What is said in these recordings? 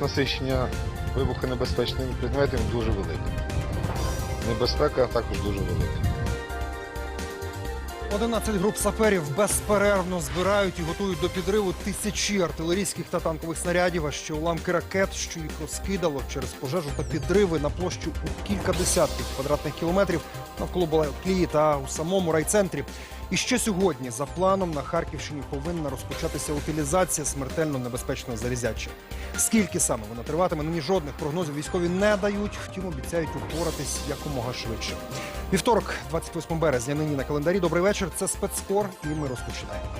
насичення вибухонебезпечними предметами дуже велика. Небезпека також дуже велика. 11 груп саперів безперервно збирають і готують до підриву тисячі артилерійських та танкових снарядів, а ще уламки ракет, що їх розкидало через пожежу та підриви на площу у кілька десятків квадратних кілометрів навколо Балаклії та у самому райцентрі. І ще сьогодні, за планом, на Харківщині повинна розпочатися утилізація смертельно небезпечного залізяча. Скільки саме вона триватиме, нині жодних прогнозів військові не дають, втім обіцяють упоратись якомога швидше. Вівторок, 28 березня, нині на календарі. Добрий вечір. Це спецкор, і ми розпочинаємо.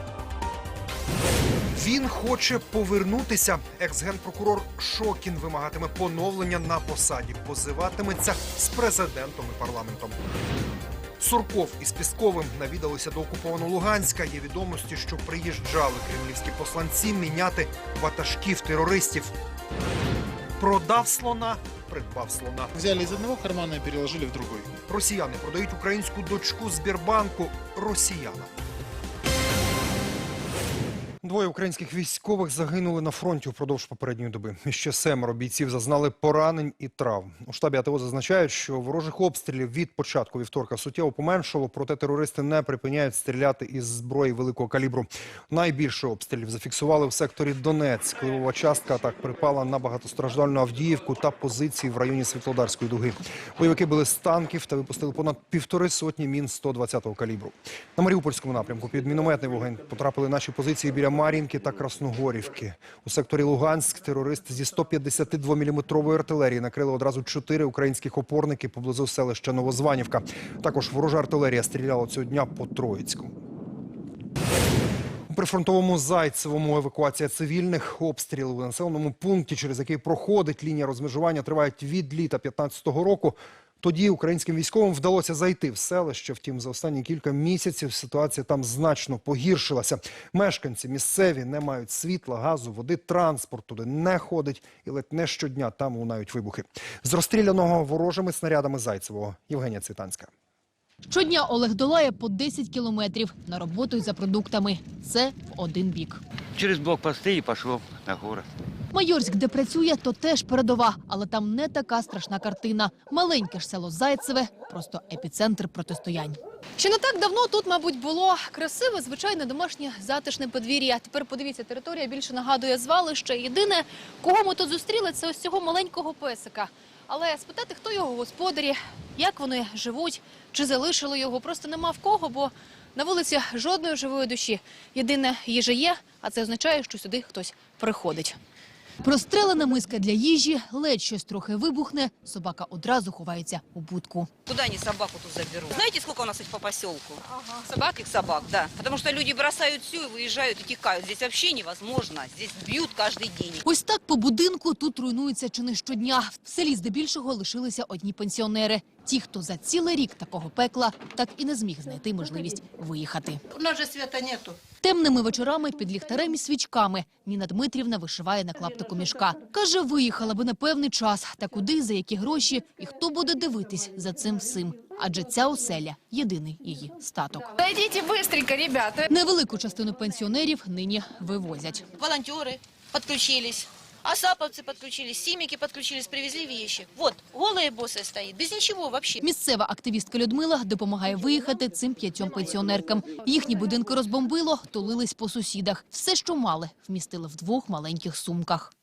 Він хоче повернутися. Екс-генпрокурор Шокін вимагатиме поновлення на посаді. Позиватиметься з президентом і парламентом. Сурков із Пісковим навідалися до окупованого Луганська. Є відомості, що приїжджали кремлівські посланці міняти ватажків терористів. Продав слона, придбав слона. Взяли з одного кармана і переложили в другий. Росіяни продають українську дочку Збірбанку росіянам. Двоє українських військових загинули на фронті впродовж попередньої доби. Ще семеро бійців зазнали поранень і травм. У штабі АТО зазначають, що ворожих обстрілів від початку вівторка суттєво поменшало, проте терористи не припиняють стріляти із зброї великого калібру. Найбільше обстрілів зафіксували в секторі Донець. Кливова частка атак припала на багатостраждальну Авдіївку та позиції в районі Світлодарської дуги. Бойовики били з танків та випустили понад півтори сотні мін 120-го калібру. На Маріупольському напрямку під мінометний вогонь потрапили наші позиції біля Мар'їнки та Красногорівки. У секторі Луганськ терористи зі 152-мм артилерії накрили одразу чотири українських опорники поблизу селища Новозванівка. Також ворожа артилерія стріляла цього дня по Троїцьку. У прифронтовому Зайцевому евакуація цивільних обстріли у населеному пункті, через який проходить лінія розмежування, тривають від літа 15-го року. Тоді українським військовим вдалося зайти в селище. Втім, за останні кілька місяців ситуація там значно погіршилася. Мешканці місцеві не мають світла, газу, води, транспорт туди не ходить, і ледь не щодня там лунають вибухи. З розстріляного ворожими снарядами Зайцевого Євгенія Цвітанська. Щодня Олег долає по 10 кілометрів на роботу й за продуктами. Це в один бік. Через блокпосты и пошел на город. Майорськ, де працює, то теж передова, але там не така страшна картина. Маленьке ж село Зайцеве, просто епіцентр протистоянь. Ще не так давно тут, мабуть, було красиве, звичайне домашнє затишне подвір'я. Тепер подивіться, територія більше нагадує звалище. Єдине, кого ми тут зустріли, це ось цього маленького песика. Але спитати, хто його господарі, як вони живуть, чи залишили його, просто нема в кого, бо на вулиці жодної живої душі. Єдине їжа є, а це означає, що сюди хтось приходить. Прострелена миска для їжі, ледь щось трохи вибухне, собака одразу ховається у будку. Куда они собаку тут заберут? Знаете, сколько у нас по поселку? Собак? Их собак, да. Потому что люди бросают все и выезжают и текают. Здесь вообще невозможно. Здесь бьют каждый день. Ось так по будинку тут руйнується чи не щодня. В селі здебільшого лишилися одні пенсіонери. Ті, хто за цілий рік такого пекла, так і не зміг знайти можливість виїхати. У нас же света нету. Темними вечорами під ліхтарем і свічками Ніна Дмитрівна вишиває на клаптику мішка. Каже, виїхала би на певний час. Та куди, за які гроші і хто буде дивитись за цим всім? Адже ця оселя – єдиний її статок. Зайдите быстренько, ребята. Невелику частину пенсіонерів нині вивозять. Волонтеры подключились. Асаповцы подключились, симики подключились, привезли вещи. Вот, голые боссы стоит, без ничего вообще. Місцева активістка Людмила допомагає виїхати цим п'ятьом пенсіонеркам. Їхні будинки розбомбило, тулились по сусідах. Все, що мали, вмістили в двох маленьких сумках.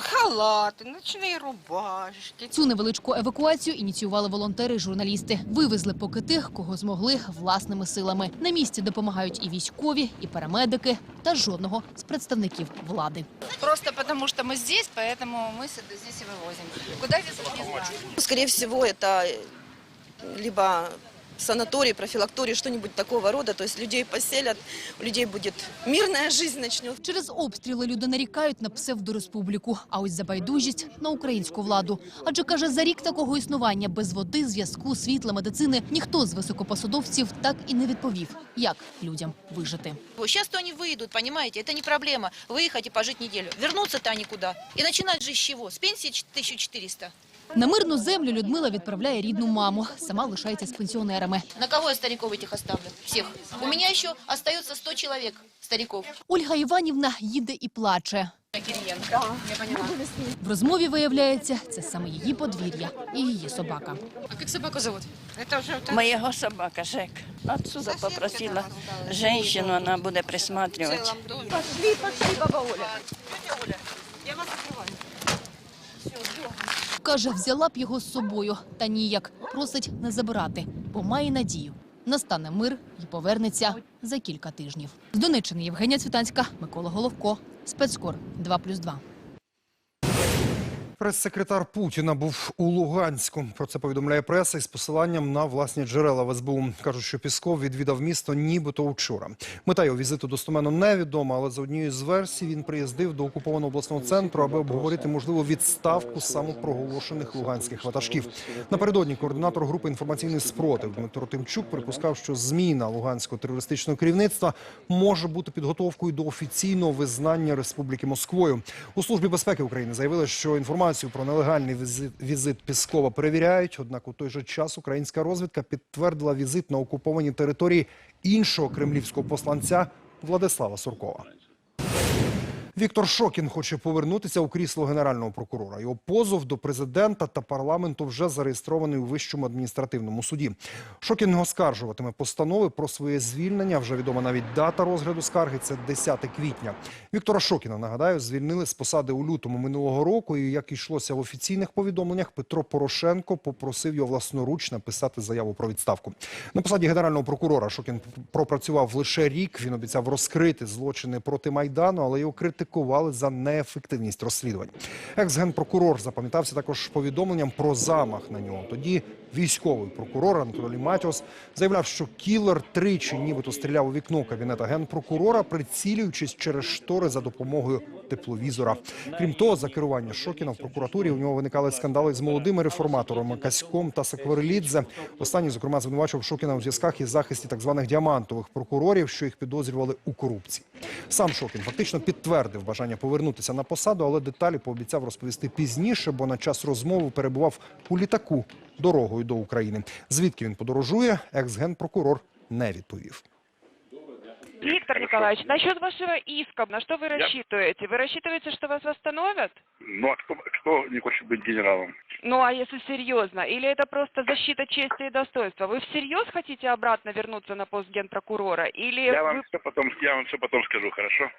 Халаты, ночные рубашки. Цю невеличку евакуацію ініціювали волонтери і журналісти. Вивезли поки тих, кого змогли власними силами. На місці допомагають і військові, і парамедики, та жодного з представників влади. Просто потому что мы здесь, поэтому мы сюда здесь и вывозим. Куда везут, не знаю. Скорее всего, это либо санаторий, профилакторий, что-нибудь такого рода. То есть людей поселят, у людей будет мирная жизнь начнется. Через обстріли люди нарікають на псевдореспубліку, а ось за байдужість на українську владу. Адже каже, за рік такого існування без води, зв'язку, світла, медицини ніхто з високопосадовців так і не відповів, як людям вижити. Сейчас-то они выйдут, понимаете, это не проблема. Выехать и пожить неделю. Вернуться-то они куда? И начинать жить с чего? С пенсии 1400. На мирну землю Людмила відправляє рідну маму. Сама лишається з пенсіонерами. На кого я стариков этих оставлю? Всех. У меня еще остается 100 человек стариков. Ольга Іванівна їде і плаче. В розмові виявляється, це саме її подвір'я і її собака. А как собаку зовут? Моего собака Жек. Отсюда попросила женщину, она будет присматривать. Каже, взяла б його з собою, та ніяк просить не забирати, бо має надію. Настане мир і повернеться за кілька тижнів. З Донеччини Євгенія Цвітанська, Микола Головко, спецкор 2+,2. Прес-секретар Путіна був у Луганську. Про це повідомляє преса із посиланням на власні джерела в СБУ. Кажуть, що Пісков відвідав місто нібито вчора. Мета його візиту достоменно невідома, але за однією з версій він приїздив до окупованого обласного центру, аби обговорити можливу відставку самопроголошених луганських ватажків. Напередодні координатор групи інформаційний спротив Дмитро Тимчук припускав, що зміна луганського терористичного керівництва може бути підготовкою до офіційного визнання Республіки Москвою. У службі безпеки України заявили, що інформацію про нелегальний візит, візит Піскова перевіряють. Однак у той же час українська розвідка підтвердила візит на окуповані території іншого кремлівського посланця Владислава Суркова. Віктор Шокін хоче повернутися у крісло генерального прокурора. Його позов до президента та парламенту вже зареєстрований у вищому адміністративному суді. Шокін оскаржуватиме постанови про своє звільнення. Вже відома навіть дата розгляду скарги. Це 10 квітня. Віктора Шокіна нагадаю, звільнили з посади у лютому минулого року. І як йшлося в офіційних повідомленнях, Петро Порошенко попросив його власноруч написати заяву про відставку. На посаді генерального прокурора Шокін пропрацював лише рік. Він обіцяв розкрити злочини проти майдану, але його критикували за неефективність розслідувань. Екс-генпрокурор запам'ятався також повідомленням про замах на нього. Тоді військовий прокурор Анатолій Матіос заявляв, що кілер тричі нібито стріляв у вікно кабінета генпрокурора, прицілюючись через штори за допомогою тепловізора. Крім того, за керування Шокіна в прокуратурі у нього виникали скандали з молодими реформаторами Каськом та Сакварелідзе. Останній, зокрема, звинувачував Шокіна у зв'язках із захисті так званих діамантових прокурорів, що їх підозрювали у корупції. Сам Шокін фактично підтвердив бажання повернутися на посаду, але деталі пообіцяв розповісти пізніше, бо на час розмови перебував у літаку дорогою до України. Звідки він подорожує, екс-генпрокурор не відповів. Виктор Николаевич, насчет вашего иска, на что вы рассчитываете? Вы рассчитываете, что вас восстановят? Ну а кто, кто не хочет быть генералом? Ну, а если серьезно? Или это просто защита чести и достоинства? Вы всерьез хотите обратно вернуться на пост генпрокурора? Или Я вы вам все потом, я вам все потом скажу, хорошо?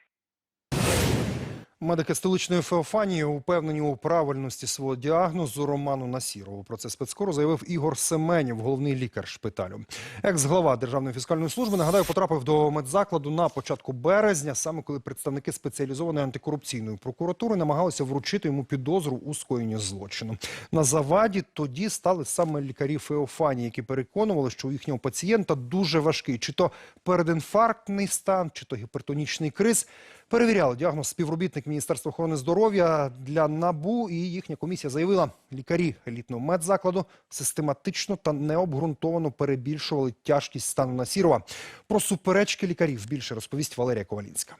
Медики столичної Феофанії упевнені у правильності свого діагнозу Роману Насірову. Про це спецкору заявив Ігор Семенів, головний лікар шпиталю. Екс-глава Державної фіскальної служби, нагадаю, потрапив до медзакладу на початку березня, саме коли представники спеціалізованої антикорупційної прокуратури намагалися вручити йому підозру у скоєнні злочину. На заваді тоді стали саме лікарі Феофанії, які переконували, що у їхнього пацієнта дуже важкий, чи то передінфарктний стан, чи то гіпертонічний криз. Перевіряли діагноз співробітник Міністерства охорони здоров'я для НАБУ, і їхня комісія заявила, лікарі елітного медзакладу систематично та необґрунтовано перебільшували тяжкість стану Насірова. Про суперечки лікарів більше розповість Валерія Ковалінська.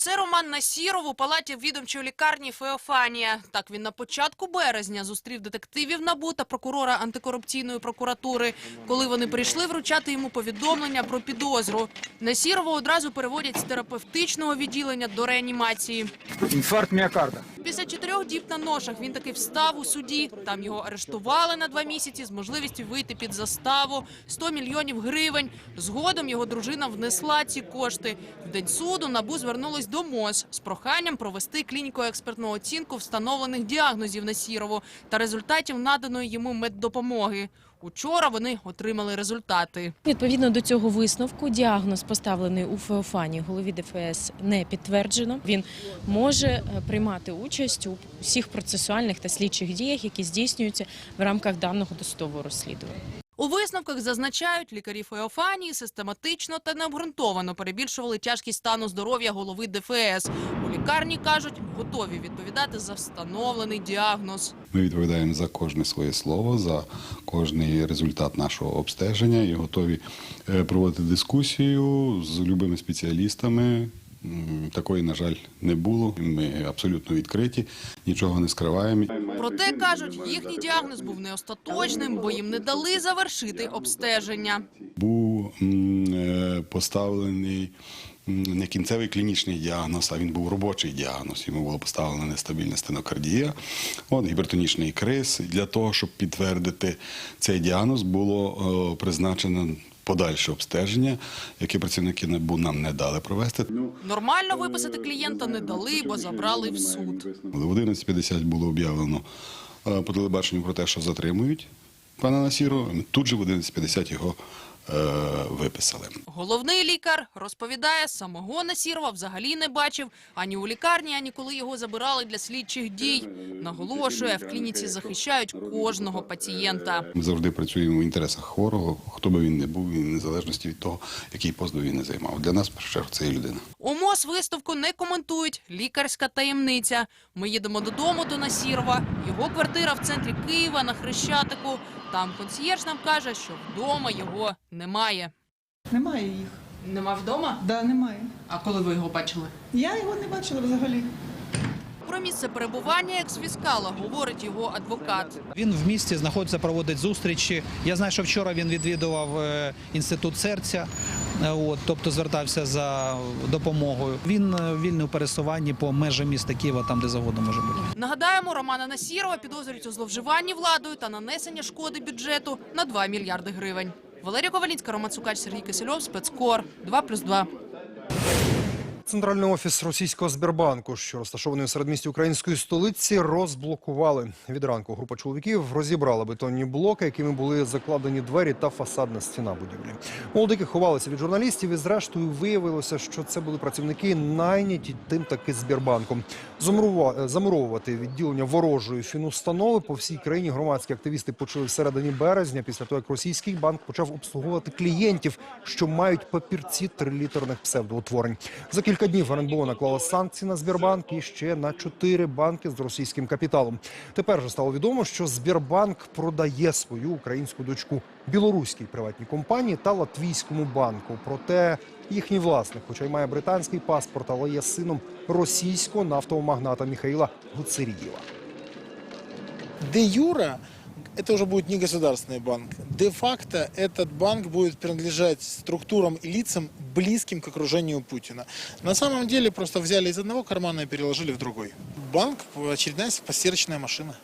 Це Роман Насіров у палаті відомчої лікарні Феофанія. Так він на початку березня зустрів детективів НАБУ та прокурора антикорупційної прокуратури, коли вони прийшли вручати йому повідомлення про підозру. Насірова одразу переводять з терапевтичного відділення до реанімації. Инфаркт миокарда. Після чотирьох діб на ношах він таки встав у суді. Там його арештували на два місяці з можливістю вийти під заставу 100 мільйонів гривень. Згодом його дружина внесла ці кошти. В день суду НАБУ звернулось до МОЗ з проханням провести клініко-експертну оцінку встановлених діагнозів Насірову та результатів наданої йому меддопомоги. Учора вони отримали результати. Відповідно до цього висновку, діагноз поставлений у Феофані голові ДФС не підтверджено. Він може е, приймати участь у всіх процесуальних та слідчих діях, які здійснюються в рамках даного досудового розслідування. У висновках зазначають, лікарі Феофанії систематично та необґрунтовано перебільшували тяжкість стану здоров'я голови ДФС. У лікарні кажуть, готові відповідати за встановлений діагноз. Ми відповідаємо за кожне своє слово, за кожний результат нашого обстеження і готові е, проводити дискусію з любими спеціалістами. Такої, на жаль, не було. Ми абсолютно відкриті, нічого не скриваємо. Проте кажуть, їхній діагноз був не остаточним, бо їм не дали завершити обстеження. Був е, поставлений не кінцевий клінічний діагноз, а він був робочий діагноз. Йому було поставлено нестабільна стенокардія, от, гіпертонічний криз. Для того, щоб підтвердити цей діагноз, було е, призначено подальше обстеження, яке працівники НАБУ нам не дали провести. Нормально виписати клієнта не дали, бо забрали в суд. В 11.50 було об'явлено е, по телебаченню про те, що затримують пана Насірова. Тут же в 11.50 його е, виписали. Головний лікар розповідає, самого Насірова взагалі не бачив ані у лікарні, ані коли його забирали для слідчих дій. Наголошує, в клініці захищають кожного пацієнта. Ми завжди працюємо в інтересах хворого, хто би він не був, і незалежності від того, який пост він не займав. Для нас, першу чергу, це є людина. У МОЗ виставку не коментують. Лікарська таємниця. Ми їдемо додому до Насірова. Його квартира в центрі Києва на Хрещатику. Там консьєрж нам каже, що вдома його немає. Немає їх. Нема вдома? Да, немає. А коли ви його бачили? Я його не бачила взагалі. Про місце перебування екс-фіскала говорить його адвокат. Він в місті знаходиться, проводить зустрічі. Я знаю, що вчора він відвідував е, інститут серця, е, от, тобто звертався за допомогою. Він е, вільний у пересуванні по межам міста Києва, там де завгодно може бути. Нагадаємо, Романа Насірова підозрюють у зловживанні владою та нанесення шкоди бюджету на 2 мільярди гривень. Валерія Ковалінська, Роман Сукач, Сергій Кисельов, спецкор 2+,2. Центральний офіс російського Сбербанку, що розташований у середмісті української столиці, розблокували. Від ранку група чоловіків розібрала бетонні блоки, якими були закладені двері та фасадна стіна будівлі. Молодики ховалися від журналістів і зрештою виявилося, що це були працівники найняті тим таки. Замурува- Замуровувати відділення ворожої фінустанови по всій країні громадські активісти почали всередині березня, після того як російський банк почав обслуговувати клієнтів, що мають папірці трилітерних псевдоутворень. За кілька днів РНБО наклала санкції на Сбербанк і ще на чотири банки з російським капіталом. Тепер же стало відомо, що Сбербанк продає свою українську дочку білоруській приватній компанії та латвійському банку. Проте їхній власник, хоча й має британський паспорт, але є сином російського нафтового магната Міхаїла Гуцерієва. Де юра это уже будет не государственный банк. Де-факто этот банк будет принадлежать структурам и лицам, близким к окружению Путина. На самом деле просто взяли из одного кармана и переложили в другой. Банк – очередная постирочная машина.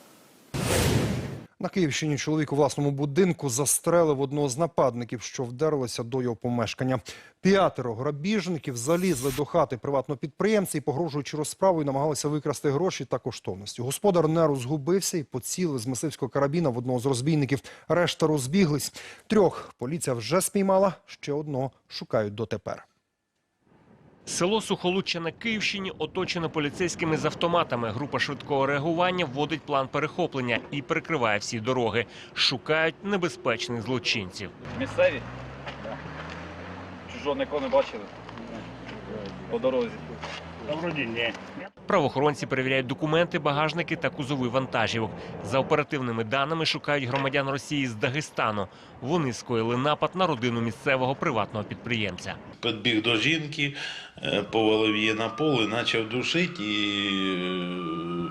На Київщині чоловік у власному будинку застрелив одного з нападників, що вдерлися до його помешкання. П'ятеро грабіжників залізли до хати приватного підприємця і, погрожуючи розправою, намагалися викрасти гроші та коштовності. Господар не розгубився і поцілив з мисливського карабіна в одного з розбійників. Решта розбіглись. Трьох поліція вже спіймала, ще одного шукають дотепер. Село Сухолуччя на Київщині оточено поліцейськими з автоматами. Група швидкого реагування вводить план перехоплення і перекриває всі дороги. Шукають небезпечних злочинців. Місцеві? Чужого нікого не бачили? По дорозі. Вроді ні. Правоохоронці перевіряють документи, багажники та кузови вантажівок. За оперативними даними шукають громадян Росії з Дагестану. Вони скоїли напад на родину місцевого приватного підприємця. Підбіг до жінки, е, повалив її на пол і почав душити. І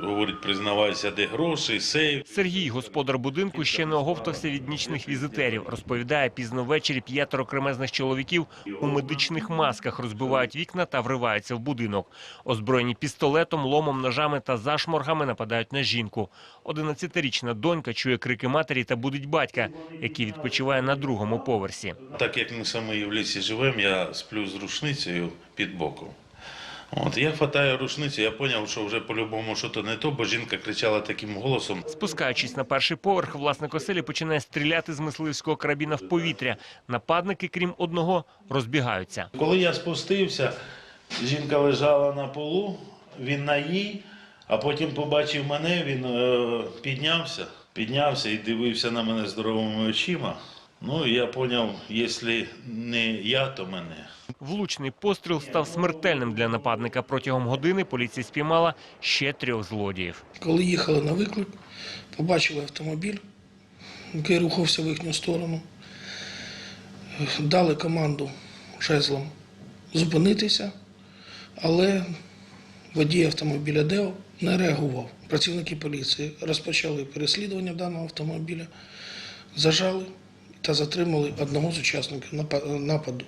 е, говорить, признавайся, де гроші, сейф. Сергій, господар будинку, ще не оговтався від нічних візитерів. Розповідає, пізно ввечері п'ятеро кремезних чоловіків у медичних масках розбивають вікна та вриваються в будинок. Озброєні пістолетом, ломом, ножами та зашморгами нападають на жінку. 11-річна донька чує крики матері та будить батька, який відпочиває на другому поверсі. Так як ми самі в лісі живемо, я сплю з рушницею під боком. От я хватаю рушницю, я зрозумів, що вже по-любому щось не то, бо жінка кричала таким голосом. Спускаючись на перший поверх, власник оселі починає стріляти з мисливського карабіна в повітря. Нападники, крім одного, розбігаються. Коли я спустився, жінка лежала на полу, він на їй, а потім побачив мене, він е, піднявся, піднявся і дивився на мене здоровими очима. Ну, і я зрозумів, якщо не я, то мене. Влучний постріл став смертельним для нападника. Протягом години поліція спіймала ще трьох злодіїв. Коли їхали на виклик, побачили автомобіль, який рухався в їхню сторону. Дали команду жезлом зупинитися, але водій автомобіля Део не реагував. Працівники поліції розпочали переслідування даного автомобіля, зажали та затримали одного з учасників напа- нападу.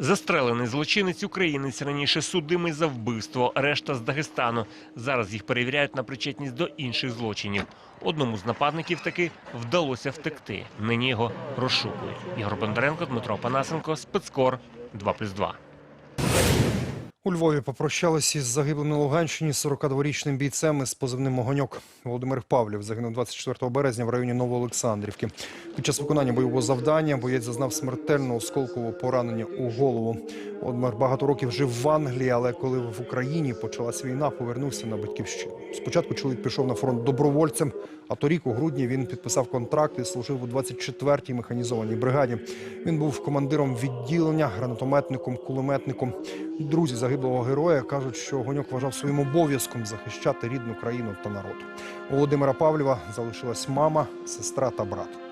Застрелений злочинець українець раніше судимий за вбивство, решта з Дагестану. Зараз їх перевіряють на причетність до інших злочинів. Одному з нападників таки вдалося втекти. Нині його розшукують. Ігор Бондаренко, Дмитро Панасенко, Спецкор 2+,2. У Львові попрощалися із загиблим на Луганщині 42-річним бійцем із позивним «Огоньок». Володимир Павлів загинув 24 березня в районі Новоолександрівки. Під час виконання бойового завдання боєць зазнав смертельного осколкового поранення у голову. Володимир багато років жив в Англії, але коли в Україні почалась війна, повернувся на батьківщину. Спочатку чоловік пішов на фронт добровольцем, а торік у грудні він підписав контракт і служив у 24-й механізованій бригаді. Він був командиром відділення, гранатометником, кулеметником. Друзі загиблого героя кажуть, що Гоньок вважав своїм обов'язком захищати рідну країну та народ. У Володимира Павлєва залишилась мама, сестра та брат.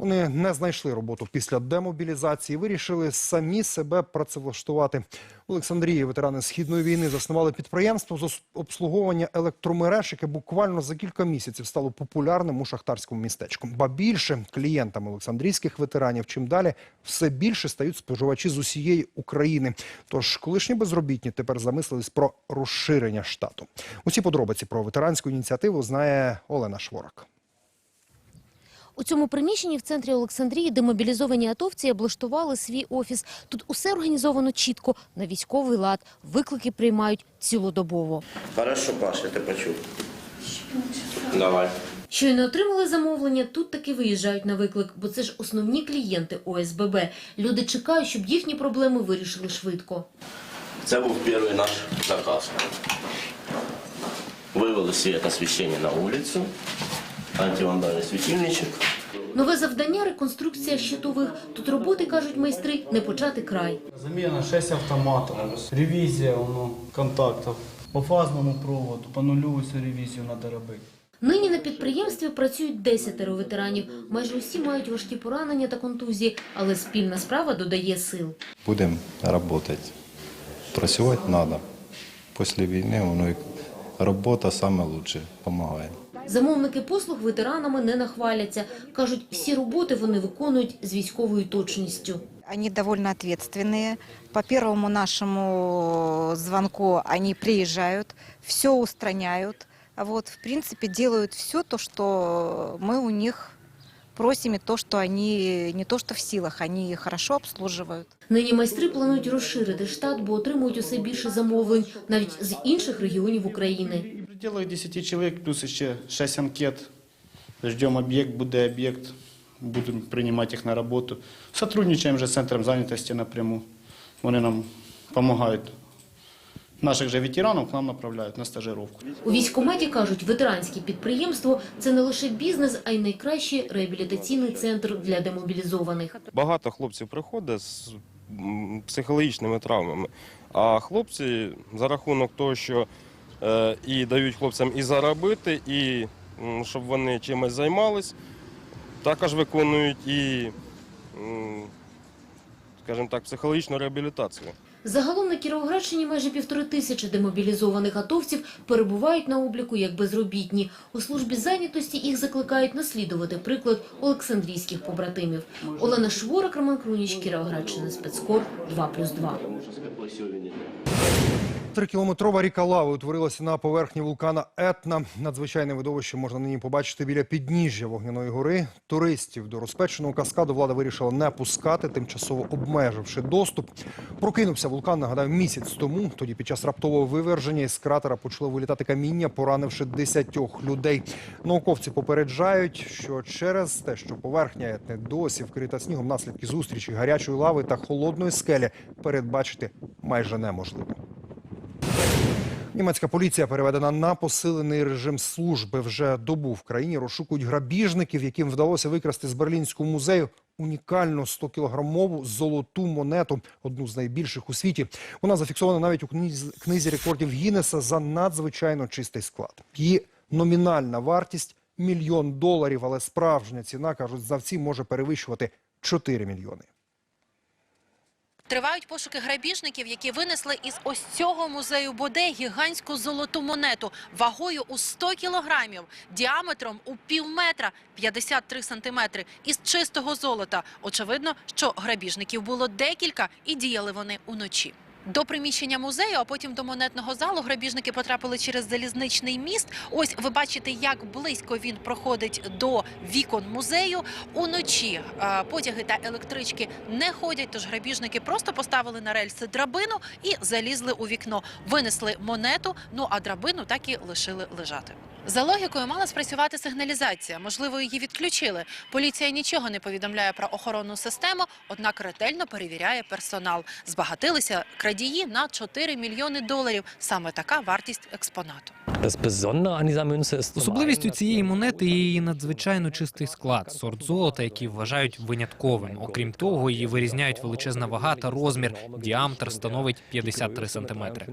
Вони не знайшли роботу після демобілізації, вирішили самі себе працевлаштувати. Олександрії ветерани східної війни заснували підприємство з обслуговування електромереж, яке буквально за кілька місяців стало популярним у шахтарському містечку. Ба більше клієнтами олександрійських ветеранів чим далі все більше стають споживачі з усієї України. Тож колишні безробітні тепер замислились про розширення штату. Усі подробиці про ветеранську ініціативу знає Олена Шворак. У цьому приміщенні в центрі Олександрії демобілізовані атовці облаштували свій офіс. Тут усе організовано чітко, на військовий лад. Виклики приймають цілодобово. Хорошо, Паша, ти почув. Давай. Щойно отримали замовлення, тут таки виїжджають на виклик, бо це ж основні клієнти ОСББ. Люди чекають, щоб їхні проблеми вирішили швидко. Це був перший наш заказ. Вивели світ освіщення на вулицю, антивандальний світильничок. Нове завдання – реконструкція щитових. Тут роботи, кажуть майстри, не почати край. Заміна 6 автоматів, ревізія воно, контактів. По фазному проводу, по нульову цю ревізію треба робити. Нині на підприємстві працюють десятеро ветеранів. Майже усі мають важкі поранення та контузії, але спільна справа додає сил. Будемо працювати. Працювати треба. Після війни воно робота саме лучше допомагає. Замовники послуг ветеранами не нахваляться. Кажуть, всі роботи вони виконують з військовою точністю. Они довольно ответственные. По первому нашему звонку они приезжают, все устраняют. Вот, в принципе, делают все то, что мы у них просим, и то, что они не то, что в силах, они хорошо обслуживают. Нині майстри планують розширити штат, бо отримують усе більше замовлень, навіть з інших регіонів України. Пределах 10 чоловік, плюс ще 6 анкет. Ждемо об'єкт, буде об'єкт, будемо приймати їх на роботу. Сотрудничаємо вже з центром зайнятості напряму. Вони нам допомагають. Наших же ветеранів к нам направляють на стажировку. У військкоматі кажуть, ветеранське підприємство – це не лише бізнес, а й найкращий реабілітаційний центр для демобілізованих. Багато хлопців приходить з психологічними травмами. А хлопці за рахунок того, що і дають хлопцям і заробити, і щоб вони чимось займались, також виконують і, скажімо так, психологічну реабілітацію. Загалом на Кіровоградщині майже півтори тисячі демобілізованих атовців перебувають на обліку як безробітні. У службі зайнятості їх закликають наслідувати приклад олександрійських побратимів. Олена Шворак, Роман Круніч, Кіровоградщина, спецкор 2+,2. Трикілометрова ріка лави утворилася на поверхні вулкана Етна. Надзвичайне видовище можна нині побачити біля підніжжя вогняної гори. Туристів до розпеченого каскаду влада вирішила не пускати, тимчасово обмеживши доступ. Прокинувся вулкан, нагадаю, місяць тому. Тоді під час раптового виверження із кратера почало вилітати каміння, поранивши десятьох людей. Науковці попереджають, що через те, що поверхня Етни досі вкрита снігом, наслідки зустрічі гарячої лави та холодної скелі передбачити майже неможливо. Німецька поліція переведена на посилений режим служби. Вже добу в країні розшукують грабіжників, яким вдалося викрасти з Берлінського музею унікальну 100-кілограмову золоту монету, одну з найбільших у світі. Вона зафіксована навіть у книзі, рекордів Гіннеса за надзвичайно чистий склад. Її номінальна вартість – мільйон доларів, але справжня ціна, кажуть знавці, може перевищувати 4 мільйони. Тривають пошуки грабіжників, які винесли із ось цього музею Боде гігантську золоту монету вагою у 100 кілограмів, діаметром у пів метра, 53 сантиметри, із чистого золота. Очевидно, що грабіжників було декілька і діяли вони уночі. До приміщення музею, а потім до монетного залу грабіжники потрапили через залізничний міст. Ось ви бачите, як близько він проходить до вікон музею. Уночі е, потяги та електрички не ходять, тож грабіжники просто поставили на рельси драбину і залізли у вікно. Винесли монету, ну а драбину так і лишили лежати. За логікою мала спрацювати сигналізація. Можливо, її відключили. Поліція нічого не повідомляє про охоронну систему, однак ретельно перевіряє персонал. Збагатилися крадії на 4 мільйони доларів. Саме така вартість експонату. Особливістю цієї монети є її надзвичайно чистий склад, сорт золота, який вважають винятковим. Окрім того, її вирізняють величезна вага та розмір. Діаметр становить 53 сантиметри.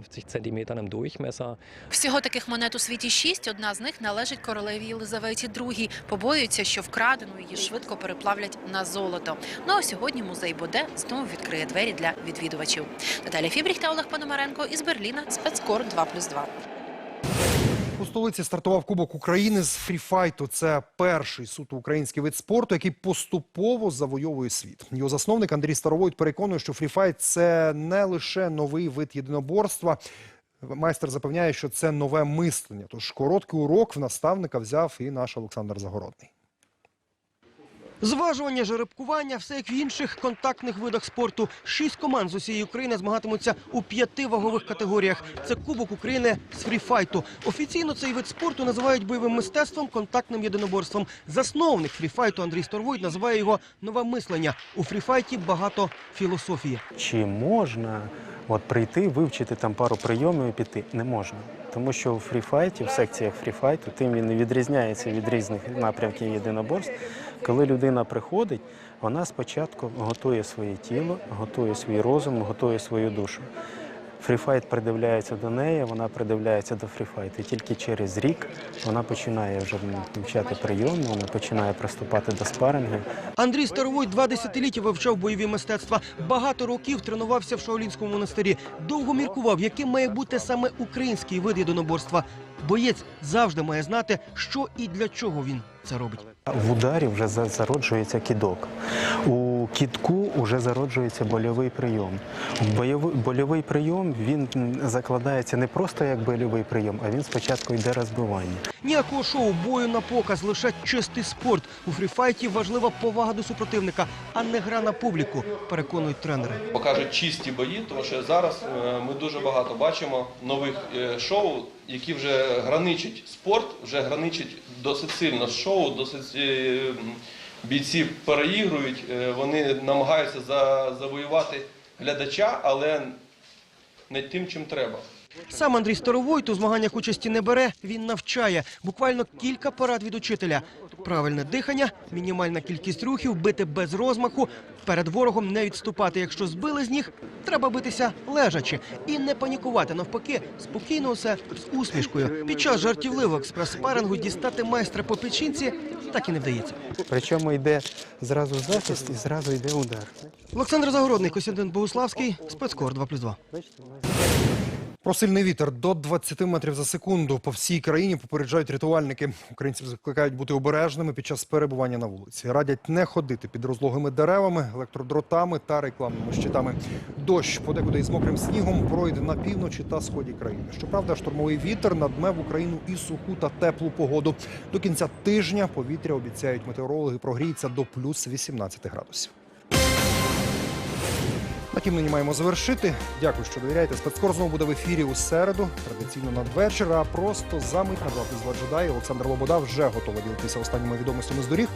Всього таких монет у світі шість. Одна з них належить королеві Єлизаветі II. Побоюються, що вкрадену її швидко переплавлять на золото. Ну а сьогодні музей Боде знову відкриє двері для відвідувачів. Наталя Фібріх та Олег Пономаренко із Берліна. Спецкор 2+,2. У столиці стартував Кубок України з фріфайту. Це перший суто український вид спорту, який поступово завойовує світ. Його засновник Андрій Старовойт переконує, що фріфайт це не лише новий вид єдиноборства. Майстер запевняє, що це нове мислення. Тож короткий урок в наставника взяв і наш Олександр Загородний. Зважування, жеребкування, все як в інших контактних видах спорту. Шість команд з усієї України змагатимуться у п'яти вагових категоріях. Це Кубок України з фріфайту. Офіційно цей вид спорту називають бойовим мистецтвом, контактним єдиноборством. Засновник фріфайту Андрій Сторвойт називає його нове мислення. У фріфайті багато філософії. Чи можна от прийти, вивчити там пару прийомів і піти? Не можна. Тому що у фріфайті, в секціях фріфайту, тим він і відрізняється від різних напрямків єдиноборств. Коли людина приходить, вона спочатку готує своє тіло, готує свій розум, готує свою душу. Фріфайт придивляється до неї, вона придивляється до фріфайту. І тільки через рік вона починає вже вивчати прийоми, вона починає приступати до спарингів. Андрій Старовой два десятиліття вивчав бойові мистецтва. Багато років тренувався в Шаолінському монастирі. Довго міркував, яким має бути саме український вид єдиноборства. Боєць завжди має знати, що і для чого він це робить. В ударі вже зароджується кідок. У кітку вже зароджується больовий прийом. Бойовий, больовий прийом він закладається не просто як больовий прийом, а він спочатку йде розбивання. Ніякого шоу, бою на показ, лише чистий спорт. У фріфайті важлива повага до супротивника, а не гра на публіку, переконують тренери. покажуть чисті бої, тому що зараз е, ми дуже багато бачимо нових е, шоу, які вже граничать спорт, вже граничать досить сильно шоу, досить е, бійці переігрують, е, вони намагаються за- завоювати глядача, але не тим, чим треба. Сам Андрій Старовойт у змаганнях участі не бере, він навчає. Буквально кілька порад від учителя. Правильне дихання, мінімальна кількість рухів, бити без розмаху, перед ворогом не відступати. Якщо збили з ніг, треба битися лежачи. І не панікувати, навпаки, спокійно все з усмішкою. Під час жартівливого експрес-спарингу дістати майстра по печінці так і не вдається. Причому йде зразу захист і зразу йде удар. Олександр Загородний, Костянтин Богуславський, спецкор 2+,2. Про сильний вітер до 20 метрів за секунду по всій країні попереджають рятувальники. Українців закликають бути обережними під час перебування на вулиці. Радять не ходити під розлогими деревами, електродротами та рекламними щитами. Дощ подекуди із мокрим снігом пройде на півночі та сході країни. Щоправда, штормовий вітер надме в Україну і суху та теплу погоду. До кінця тижня повітря обіцяють метеорологи прогріється до плюс 18 градусів. На тім нині маємо завершити. Дякую, що довіряєте. Спецкор знову буде в ефірі у середу, традиційно надвечір, а просто за мить на 2 плюс 2 джедаї Олександр Лобода вже готова ділитися останніми відомостями з доріг.